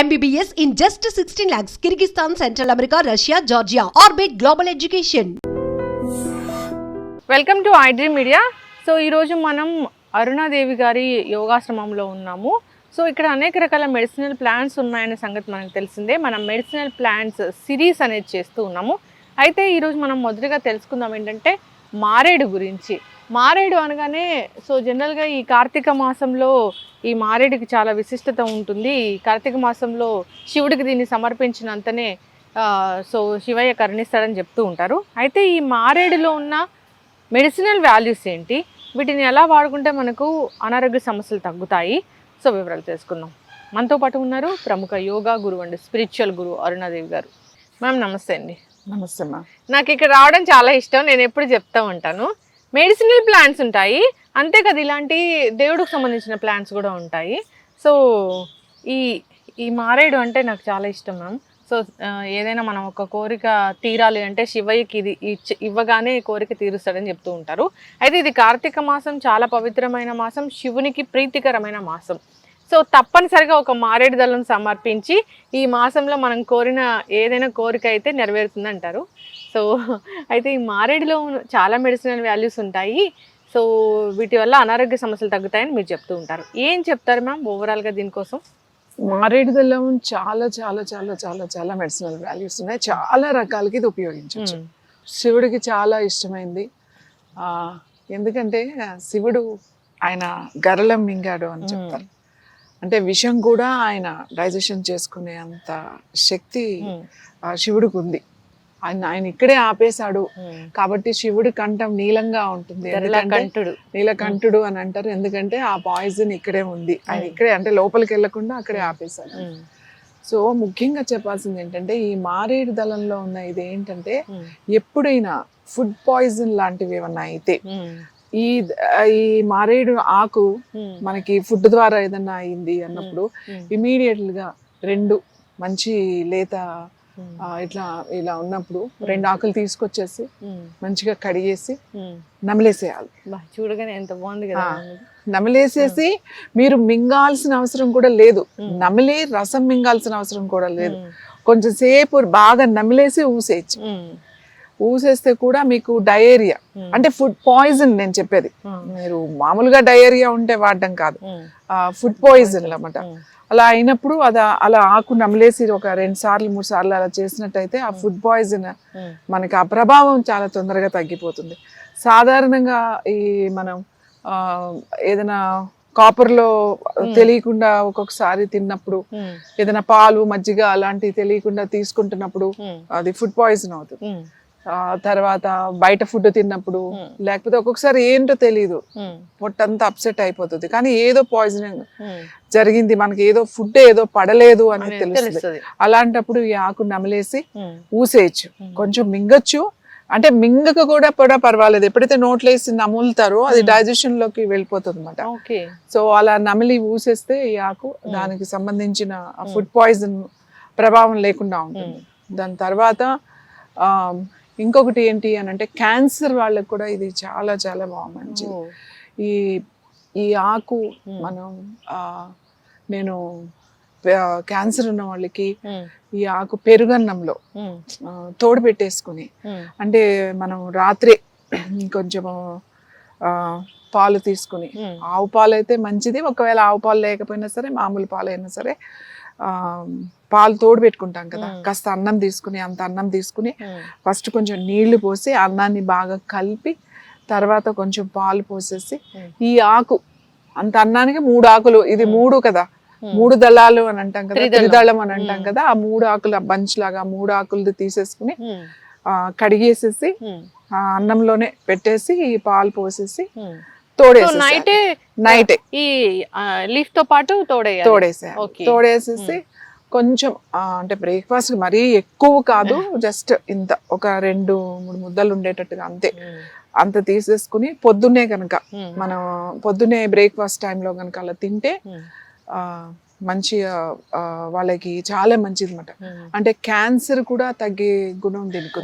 MBBS in just sixteen lakhs Kyrgyzstan Central America Russia Georgia Orbit global education welcome to iDream media so ఈరోజు మనం అరుణాదేవి గారి యోగాశ్రమంలో ఉన్నాము. So ఇక్కడ అనేక రకాల మెడిసినల్ ప్లాంట్స్ ఉన్నాయనే సంగతి మనకు తెలిసిందే. మనం మెడిసినల్ ప్లాంట్స్ సిరీస్ అనేది చేస్తూ ఉన్నాము. అయితే ఈరోజు మనం మొదటిగా తెలుసుకుందాం ఏంటంటే మారేడు గురించి. మారేడు అనగానే సో జనరల్గా ఈ కార్తీక మాసంలో ఈ మారేడుకి చాలా విశిష్టత ఉంటుంది. కార్తీక మాసంలో శివుడికి దీన్ని సమర్పించినంతనే సో శివయ్య కరుణిస్తాడని చెప్తూ ఉంటారు. అయితే ఈ మారేడులో ఉన్న మెడిసినల్ వాల్యూస్ ఏంటి? వీటిని ఎలా వాడుకుంటే మనకు అనారోగ్య సమస్యలు తగ్గుతాయి? సో వివరాలు తెలుసుకుందాం. మనతో పాటు ఉన్నారు ప్రముఖ యోగా గురువు అండి స్పిరిచువల్ గురువు అరుణాదేవి గారు. మ్యామ్ నమస్తే అండి. నమస్తే అమ్మా నాకు ఇక్కడ రావడం చాలా ఇష్టం. నేను ఎప్పుడు చెప్తా ఉంటాను. మెడిసినల్ ప్లాంట్స్ ఉంటాయి. అంతే కదా ఇలాంటి దేవుడికి సంబంధించిన ప్లాంట్స్ కూడా ఉంటాయి. సో ఈ ఈ మారేడు అంటే నాకు చాలా ఇష్టం మ్యామ్. సో ఏదైనా మనం ఒక కోరిక తీరాలి అంటే శివయ్యకి ఇది ఇవ్వగానే కోరిక తీరుస్తాడని చెప్తూ ఉంటారు. అయితే ఇది కార్తీక మాసం చాలా పవిత్రమైన మాసం శివునికి ప్రీతికరమైన మాసం. సో తప్పనిసరిగా ఒక మారేడు దళం సమర్పించి ఈ మాసంలో మనం కోరిన ఏదైనా కోరిక అయితే నెరవేరుతుంది అంటారు సో అయితే ఈ మారేడులో చాలా మెడిసినల్ వాల్యూస్ ఉంటాయి. సో వీటి వల్ల అనారోగ్య సమస్యలు తగ్గుతాయని మీరు చెప్తూ ఉంటారు. ఏం చెప్తారు మ్యామ్ ఓవరాల్గా దీనికోసం? మారేడు దళం చాలా చాలా చాలా చాలా చాలా మెడిసినల్ వాల్యూస్ ఉన్నాయి. చాలా రకాలకి ఇది ఉపయోగించవచ్చు. శివుడికి చాలా ఇష్టమైంది. ఎందుకంటే శివుడు ఆయన గరళం మింగాడు అని చెప్తారు. అంటే విషం కూడా ఆయన డైజెషన్ చేసుకునే అంత శక్తి. ఆ, శివుడికి ఉంది ఆయన ఆయన ఇక్కడే ఆపేశాడు మ్మ్. కాబట్టి శివుడి కంఠం నీలంగా ఉంటుంది గరళకంఠుడు నీలకంఠుడు అని అంటారు ఎందుకంటే ఆ పాయిజన్ ఇక్కడే ఉంది ఆయన ఇక్కడే అంటే లోపలికి వెళ్ళకుండా అక్కడే ఆపేశాడు. సో ముఖ్యంగా చెప్పాల్సింది ఏంటంటే ఈ మారేడు దళంలో ఉన్న ఇది ఏంటంటే. ఎప్పుడైనా ఫుడ్ పాయిజన్ లాంటివి ఏమన్నా అయితే. ఈ ఈ మారేడు ఆకు. మనకి ఫుడ్ ద్వారా ఏదన్నా అయింది అన్నప్పుడు. ఇమీడియట్గా రెండు మంచి లేత ఇట్లా ఇలా ఉన్నప్పుడు రెండు ఆకులు తీసుకొచ్చేసి. మంచిగా కడిగేసి. నమిలేసేయాలి చూడగానే ఎంత బాగుంది కదా. నమిలేసేసి మీరు మింగాల్సిన అవసరం కూడా లేదు నమిలి రసం మింగాల్సిన అవసరం కూడా లేదు. కొంచెం సేపు బాగా నమిలేసి ఊసేయచ్చు. ఊసేస్తే కూడా మీకు డయేరియా మ్మ్. అంటే ఫుడ్ పాయిజన్ నేను చెప్పేది మ్మ్. మీరు మామూలుగా డయేరియా ఉంటే వాడడం కాదు మ్మ్. ఫుడ్ పాయిజన్ అన్నమాట మ్మ్. అలా అయినప్పుడు అది అలా ఆకు నమిలేసి ఒక రెండు సార్లు మూడు సార్లు అలా చేసినట్టయితే ఆ ఫుడ్ పాయిజన్. మనకి ఆ ప్రభావం చాలా తొందరగా తగ్గిపోతుంది సాధారణంగా ఈ మనం ఏదైనా కాపర్లో తెలియకుండా ఒక్కొక్కసారి తిన్నప్పుడు. ఏదైనా పాలు మజ్జిగ అలాంటివి తెలియకుండా తీసుకుంటున్నప్పుడు. అది ఫుడ్ పాయిజన్ అవుతుంది తర్వాత బయట ఫుడ్ తిన్నప్పుడు లేకపోతే ఒక్కొక్కసారి ఏంటో తెలియదు మ్మ్. పొట్టంతా అప్సెట్ అయిపోతుంది. కానీ ఏదో పాయిజనింగ్ మ్మ్. జరిగింది మనకి ఏదో ఫుడ్ ఏదో పడలేదు అనేది తెలుస్తుంది. అలాంటప్పుడు ఈ ఆకు నమిలేసి. ఊసేయచ్చు. కొంచెం మింగచ్చు. అంటే మింగక కూడా కూడా పర్వాలేదు. ఎప్పుడైతే నోట్లో వేసి నములుతారో అది డైజెషన్లోకి వెళ్ళిపోతుంది అనమాట ఓకే సో అలా నమిలి ఊసేస్తే ఈ ఆకు దానికి సంబంధించిన ఫుడ్ పాయిజన్ ప్రభావం లేకుండా ఉంటుంది. దాని తర్వాత ఆ, ఇంకొకటి ఏంటి అని అంటే క్యాన్సర్ వాళ్ళకి కూడా ఇది చాలా చాలా బాగా మంచిది ఓ. ఈ ఈ ఆకు మనం నేను క్యాన్సర్ ఉన్న వాళ్ళకి. ఈ ఆకు పెరుగన్నంలో తోడు పెట్టేసుకుని. అంటే మనం రాత్రే కొంచెము ఆ, పాలు తీసుకుని. ఆవు పాలు అయితే మంచిది ఒకవేళ ఆవు పాలు లేకపోయినా సరే మామూలు పాలు అయినా సరే పాలు తోడు పెట్టుకుంటాం కదా. కాస్త అన్నం తీసుకుని అంత అన్నం తీసుకుని. ఫస్ట్ కొంచెం నీళ్ళు పోసి అన్నాన్ని బాగా కలిపి తర్వాత కొంచెం పాలు పోసేసి ఈ ఆకు అంత అన్నానికి మూడు ఆకులు. ఇది మూడు కదా. మూడు దళాలు అని అంటాం కదా. త్రిదళం. అని అంటాం కదా. ఆ మూడు ఆకులు బంచ్ లాగా మూడు ఆకులు తీసేసుకుని కడిగేసేసి. ఆ అన్నంలోనే పెట్టేసి ఈ పాలు పోసేసి తోడేసి నైట్ నైటే ఈ లీఫ్తో పాటు తోడేయాలి. ఓకే. తోడేసేసి కొంచెం ఆ, అంటే బ్రేక్ఫాస్ట్ మరీ ఎక్కువ కాదు జస్ట్ ఇంత ఒక రెండు మూడు ముద్దలు ఉండేటట్టుగా అంతే. మ్మ్. అంత తీసేసుకుని పొద్దున్నే కనుక. మనం పొద్దున్నే బ్రేక్ఫాస్ట్ టైంలో కనుక అలా తింటే మంచి వాళ్ళకి చాలా మంచిది అనమాట. అంటే క్యాన్సర్ కూడా తగ్గే గుణం దీనికి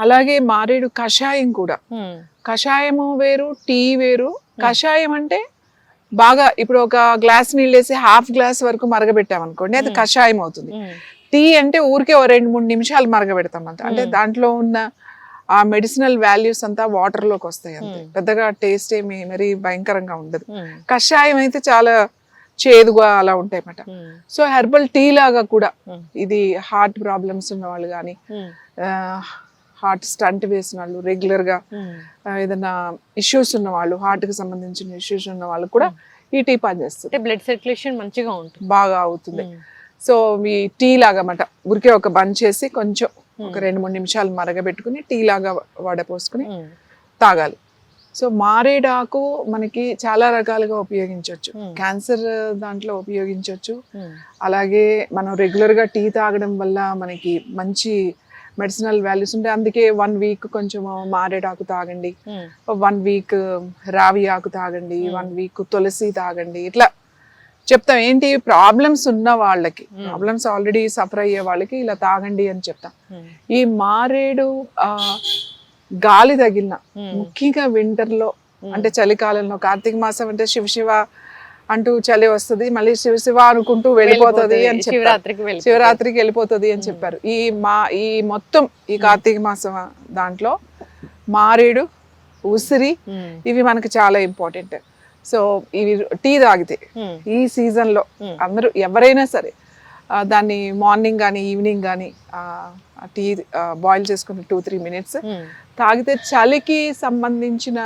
అలాగే మారేడు కషాయం కూడా. కషాయము వేరు టీ వేరు. కషాయం అంటే బాగా ఇప్పుడు ఒక గ్లాస్ నీళ్ళు వేసి హాఫ్ గ్లాస్ వరకు మరగబెట్టాం అనుకోండి అది కషాయం అవుతుంది. టీ అంటే ఊరికే ఓ రెండు మూడు నిమిషాలు మరగబెడతాం అంత. అంటే దాంట్లో ఉన్న ఆ మెడిసినల్ వాల్యూస్ అంతా వాటర్లోకి వస్తాయి అంతే. పెద్దగా టేస్ట్ ఏమి మరీ భయంకరంగా ఉండదు. కషాయం అయితే చాలా చేదుగా అలా ఉంటాయి అన్నమాట సో హెర్బల్ టీ లాగా కూడా. ఇది హార్ట్ ప్రాబ్లమ్స్ ఉన్న వాళ్ళు కానీ హార్ట్ స్టంట్ వేసిన వాళ్ళు రెగ్యులర్గా ఉమ్, ఆ, ఏదైనా ఇష్యూస్ ఉన్న వాళ్ళు హార్ట్కి సంబంధించిన ఇష్యూస్ ఉన్న వాళ్ళు కూడా ఈ టీ పనిచేస్తుంది బ్లడ్ సర్క్యులేషన్ మంచిగా ఉంటుంది. బాగా అవుతుంది. ఉమ్, సో మీ టీ లాగా అన్నమాట ఊరికే ఒక బంద్ చేసి కొంచెం ఒక రెండు మూడు నిమిషాలు మరగబెట్టుకుని టీ లాగా వడపోసుకుని ఉమ్, తాగాలి. సో మారేడాకు మనకి చాలా రకాలుగా ఉపయోగించవచ్చు Hmm. క్యాన్సర్ దాంట్లో ఉపయోగించవచ్చు అలాగే మనం రెగ్యులర్గా టీ తాగడం వల్ల మనకి మంచి మెడిసినల్ వాల్యూస్ ఉంటాయి అందుకే వన్ వీక్ కొంచెం మారేడాకు తాగండి. వన్ వీక్ రావి ఆకు తాగండి. వన్ వీక్ తులసి తాగండి. ఇట్లా చెప్తాం. ఏంటి? ప్రాబ్లమ్స్ ఉన్న వాళ్ళకి ప్రాబ్లమ్స్ ఆల్రెడీ సఫర్ అయ్యే వాళ్ళకి ఇలా తాగండి అని చెప్తాం. ఉమ్, ఈ మారేడు ఆ గాలి తగిలిన ముఖ్యంగా winter లో అంటే చలికాలంలో కార్తీక మాసం అంటే శివ శివ అంటూ చలి వస్తుంది మళ్ళీ శివ శివ అనుకుంటూ వెళ్ళిపోతుంది అని చెప్పారు. శివరాత్రికి శివరాత్రికి వెళ్ళిపోతుంది అని చెప్పారు. ఈ మా ఈ మొత్తం ఈ కార్తీక మాసం దాంట్లో మారేడు ఉసిరి ఇవి మనకి చాలా ఇంపార్టెంట్. సో ఇవి టీ తాగితే ఈ season లో అందరూ ఎవరైనా సరే దాన్ని మార్నింగ్ కానీ ఈవినింగ్ కానీ టీ బాయిల్ చేసుకుని టూ త్రీ మినిట్స్ తాగితే చలికి సంబంధించిన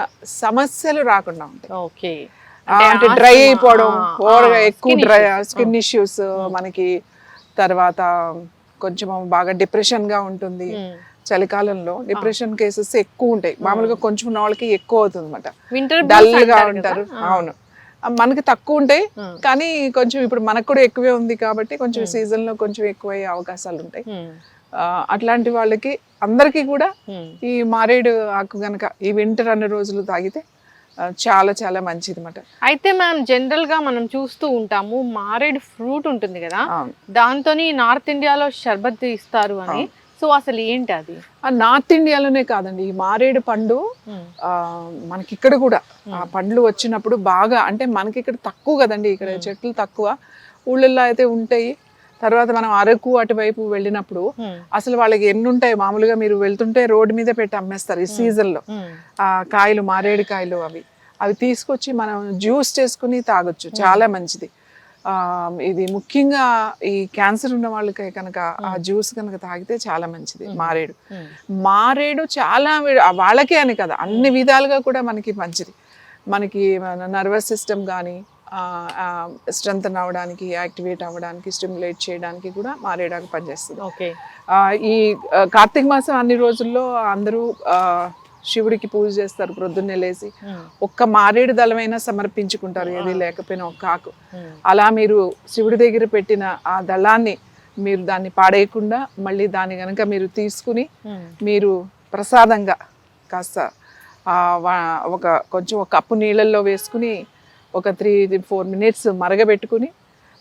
సమస్యలు రాకుండా ఉంటాయి. ఓకే. అంటే డ్రై అయిపోవడం ఓవర్గా ఎక్కువ డ్రై స్కిన్ ఇష్యూస్ మనకి తర్వాత కొంచెం బాగా డిప్రెషన్గా ఉంటుంది చలికాలంలో. డిప్రెషన్ కేసెస్ ఎక్కువ ఉంటాయి. మామూలుగా కొంచెం ఉన్న వాళ్ళకి ఎక్కువ అవుతుంది అనమాట వింటర్ డల్గా ఉంటారు. అవును. మనకి తక్కువ ఉంటాయి కానీ కొంచెం ఇప్పుడు మనకు కూడా ఎక్కువే ఉంది కాబట్టి కొంచెం సీజన్లో కొంచెం ఎక్కువ అయ్యే అవకాశాలు ఉంటాయి. అట్లాంటి వాళ్ళకి అందరికీ కూడా ఈ మారేడు ఆకు గనక ఈ వింటర్ అన్ని రోజులు తాగితే చాలా చాలా మంచిది అనమాట అయితే మనం జనరల్గా మనం చూస్తూ ఉంటాము మారేడు ఫ్రూట్ ఉంటుంది కదా దాంతోని నార్త్ ఇండియాలో షర్బత్ ఇస్తారు అని. సో అసలు ఏంటి అది? ఆ నార్త్ ఇండియాలోనే కాదండి ఈ మారేడు పండు ఆ, మనకి ఇక్కడ కూడా. ఆ పండ్లు వచ్చినప్పుడు బాగా అంటే మనకి ఇక్కడ తక్కువ కదండి ఇక్కడ చెట్లు తక్కువ. ఊళ్ళల్లో అయితే ఉంటాయి. తర్వాత మనం అరకు అటువైపు వెళ్ళినప్పుడు అసలు వాళ్ళకి ఎన్ని ఉంటాయి మామూలుగా మీరు వెళ్తుంటే రోడ్డు మీద పెట్టి అమ్మేస్తారు ఈ season లో ఆ కాయలు మారేడు కాయలు అవి. అవి తీసుకొచ్చి మనం జ్యూస్ చేసుకుని తాగొచ్చు. చాలా మంచిది. ఆ ఇది ముఖ్యంగా ఈ క్యాన్సర్ ఉన్న వాళ్ళకి కనుక ఆ జ్యూస్ కనుక తాగితే చాలా మంచిది మారేడు. మారేడు చాలా వాళ్ళకే అని కదా. అన్ని విధాలుగా కూడా మనకి మంచిది. మనకి మన నర్వస్ సిస్టమ్ కానీ స్ట్రెంగ్ అవ్వడానికి యాక్టివేట్ అవ్వడానికి స్టిమ్యులేట్ చేయడానికి కూడా మారేడాకు పనిచేస్తుంది. ఓకే. ఈ కార్తీక మాసం అన్ని రోజుల్లో అందరూ శివుడికి పూజ చేస్తారు ప్రొద్దున్నే లేచి. ఒక్క మారేడు దళమైనా సమర్పించుకుంటారు ఏది లేకపోయినా ఒక్క ఆకు అలా మీరు శివుడి దగ్గర పెట్టిన ఆ దళాన్ని మీరు దాన్ని పాడేయకుండా మళ్ళీ దాన్ని గనక మీరు తీసుకుని మీరు ప్రసాదంగా కాస్త ఒక కొంచెం ఒక కప్పు నీళ్ళల్లో వేసుకుని ఒక త్రీ ఫోర్ మినిట్స్ మరగబెట్టుకుని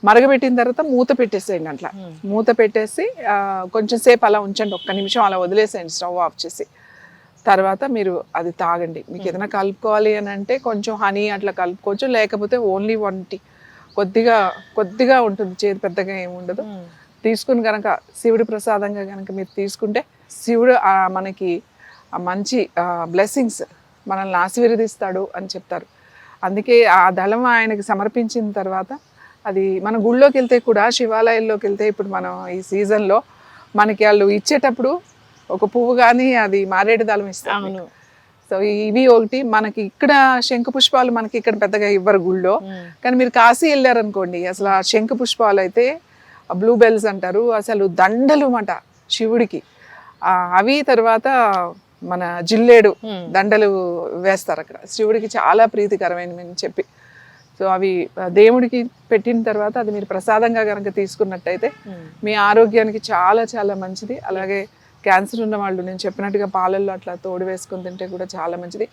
మరగబెట్టిన తర్వాత మూత పెట్టేసేయండి అట్లా. మూత పెట్టేసి కొంచెం సేపు అలా ఉంచండి ఒక్క నిమిషం అలా వదిలేసేయండి స్టవ్ ఆఫ్ చేసి. తర్వాత మీరు అది తాగండి. మీకు ఏదైనా కలుపుకోవాలి అని అంటే కొంచెం హనీ అట్లా కలుపుకోవచ్చు లేకపోతే ఓన్లీ వన్ టీ కొద్దిగా కొద్దిగా ఉంటుంది చేతి పెద్దగా ఏమి ఉండదు. తీసుకుని కనుక శివుడి ప్రసాదంగా కనుక మీరు తీసుకుంటే శివుడు మనకి మంచి బ్లెస్సింగ్స్ మనల్ని ఆశీర్వదిస్తాడు అని చెప్తారు. అందుకే ఆ దళం ఆయనకి సమర్పించిన తర్వాత అది మన గుళ్ళోకి వెళ్తే కూడా శివాలయాల్లోకి వెళ్తే ఇప్పుడు మనం ఈ సీజన్లో మనకి వాళ్ళు ఇచ్చేటప్పుడు ఒక పువ్వు కానీ అది మారేడు దళం అవును. సో ఇవి ఒకటి మనకి ఇక్కడ శంకు పుష్పాలు మనకి ఇక్కడ పెద్దగా ఇవ్వరు గుళ్ళో. కానీ మీరు కాశీ వెళ్ళారనుకోండి అసలు ఆ శంకు పుష్పాలు అయితే బ్లూ బెల్స్ అంటారు అసలు దండలు మాట శివుడికి అవి తర్వాత మన జిల్లేడు దండలు వేస్తారు అక్కడ. శివుడికి చాలా ప్రీతికరమైనవి చెప్పి. సో అవి దేవుడికి పెట్టిన తర్వాత అది మీరు ప్రసాదంగా కనుక తీసుకున్నట్టయితే మీ ఆరోగ్యానికి చాలా చాలా మంచిది. అలాగే క్యాన్సర్ ఉన్న వాళ్ళు నేను చెప్పినట్టుగా పాలల్లో అట్లా తోడు వేసుకొని తింటే కూడా చాలా మంచిది.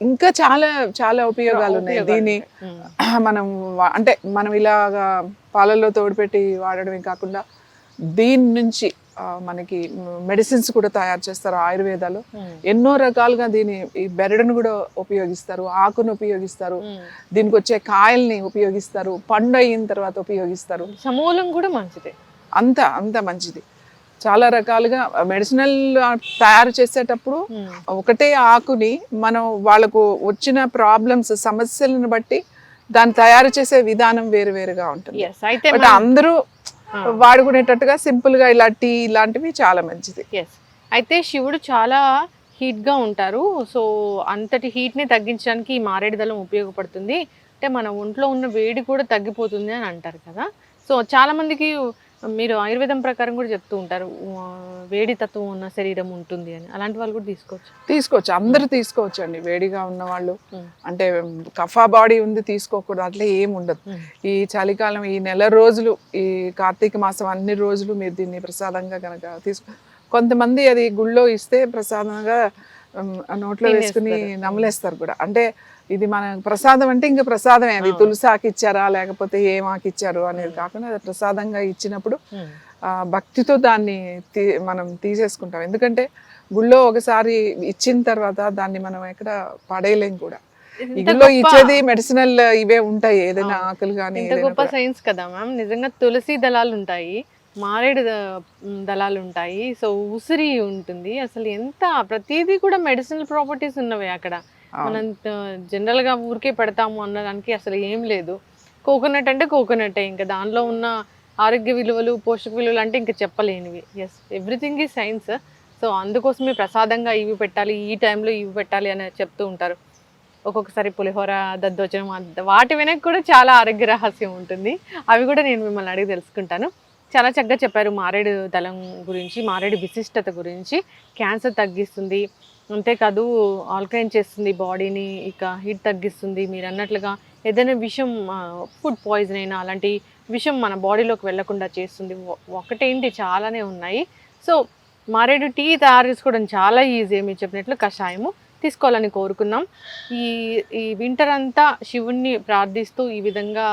ఇంకా చాలా చాలా ఉపయోగాలు ఉన్నాయి. దీన్ని మనం అంటే మనం ఇలాగా పాలల్లో తోడుపెట్టి వాడడమే కాకుండా దీని నుంచి మనకి మెడిసిన్స్ కూడా తయారు చేస్తారు ఆయుర్వేదాలు. ఎన్నో రకాలుగా దీని ఈ బెరడును కూడా ఉపయోగిస్తారు ఆకును ఉపయోగిస్తారు దీనికి వచ్చే కాయల్ని ఉపయోగిస్తారు పండు అయిన తర్వాత ఉపయోగిస్తారు. సమూలం కూడా మంచిదే. అంత అంత మంచిది. చాలా రకాలుగా మెడిసినల్ తయారు చేసేటప్పుడు ఒకటే ఆకుని మనం వాళ్ళకు వచ్చిన ప్రాబ్లమ్స్ సమస్యలను బట్టి దాన్ని తయారు చేసే విధానం వేరు వేరుగా ఉంటుంది. బట్ అందరూ వాడుకునేటట్టుగా సింపుల్గా ఇలా టీ ఇలాంటివి చాలా మంచిది. అయితే శివుడు చాలా హీట్గా ఉంటారు. సో అంతటి హీట్ని తగ్గించడానికి ఈ మారేడు దళం ఉపయోగపడుతుంది. అంటే మన ఒంట్లో ఉన్న వేడి కూడా తగ్గిపోతుంది అని అంటారు కదా. సో చాలా మందికి మీరు ఆయుర్వేదం ప్రకారం కూడా చెప్తూ ఉంటారు వేడి తత్వం ఉన్న శరీరం ఉంటుంది అని. అలాంటి వాళ్ళు కూడా తీసుకోవచ్చు. తీసుకోవచ్చు. అందరూ తీసుకోవచ్చు అండి వేడిగా ఉన్న వాళ్ళు. అంటే కఫా బాడీ ఉంది తీసుకోకూడదు. అట్లా ఏం ఉండదు. ఈ చలికాలం ఈ నెల రోజులు ఈ కార్తీక మాసం అన్ని రోజులు మీరు దీన్ని ప్రసాదంగా కనుక తీసుకో కొంతమంది అది గుళ్ళో ఇస్తే ప్రసాదంగా నోట్లో వేసుకుని. నమలేస్తారు కూడా. అంటే ఇది మన ప్రసాదం అంటే ఇంకా ప్రసాదమే. అది తులసి ఆకు ఇచ్చారా లేకపోతే ఏం ఆకు ఇచ్చారు అనేది కాకుండా అది ప్రసాదంగా ఇచ్చినప్పుడు ఆ భక్తితో దాన్ని మనం తీసేసుకుంటాం. ఎందుకంటే గుళ్ళో ఒకసారి ఇచ్చిన తర్వాత దాన్ని మనం ఎక్కడ పడేయలేం కూడా. గొప్ప- ఇచ్చేది మెడిసినల్ ఇవే ఉంటాయి ఏదైనా ఆకులు కానీ గొప్ప సైన్స్ కదా మ్యామ్. నిజంగా తులసి దళాలు ఉంటాయి మారేడు దళాలు ఉంటాయి. సో ఉసిరి ఉంటుంది. అసలు ఎంత ప్రతిదీ కూడా మెడిసినల్ ప్రాపర్టీస్ ఉన్నవి అక్కడ. మనం జనరల్గా ఊరికే పెడతాము అన్నదానికి అసలు ఏం లేదు. కోకోనట్ అంటే కోకోనటే. ఇంకా దానిలో ఉన్న ఆరోగ్య విలువలు పోషక విలువలు అంటే ఇంకా చెప్పలేనివి. ఎస్ ఎవ్రీథింగ్ ఈ సైన్స్ సో అందుకోసమే ప్రసాదంగా ఇవి పెట్టాలి ఈ టైంలో ఇవి పెట్టాలి అని చెప్తూ ఉంటారు. ఒక్కొక్కసారి పులిహోర దద్దోజనం వాటి వెనక కూడా చాలా ఆరోగ్య రహస్యం ఉంటుంది. అవి కూడా నేను మిమ్మల్ని అడిగి తెలుసుకుంటాను. చాలా చక్కగా చెప్పారు మారేడు దళం గురించి మారేడు విశిష్టత గురించి. క్యాన్సర్ తగ్గిస్తుంది అంతేకాదు ఆల్కలైన్ చేస్తుంది బాడీని ఇక హీట్ తగ్గిస్తుంది. మీరు అన్నట్లుగా ఏదైనా విషం ఫుడ్ పాయిజన్ అయినా అలాంటి విషం మన బాడీలోకి వెళ్ళకుండా చేస్తుంది. ఒకటేంటి చాలానే ఉన్నాయి. సో మారేడు టీ తయారు చేసుకోవడం చాలా ఈజీ మీరు చెప్పినట్లు కషాయము తీసుకోవాలని కోరుకున్నాం. ఈ ఈ వింటర్ అంతా శివుణ్ణి ప్రార్థిస్తూ ఈ విధంగా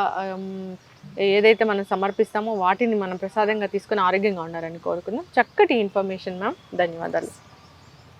ఏదైతే మనం సమర్పిస్తామో వాటిని మనం ప్రసాదంగా తీసుకుని ఆరోగ్యంగా ఉండాలని కోరుకున్నాం. చక్కటి ఇన్ఫర్మేషన్ మ్యామ్. ధన్యవాదాలు.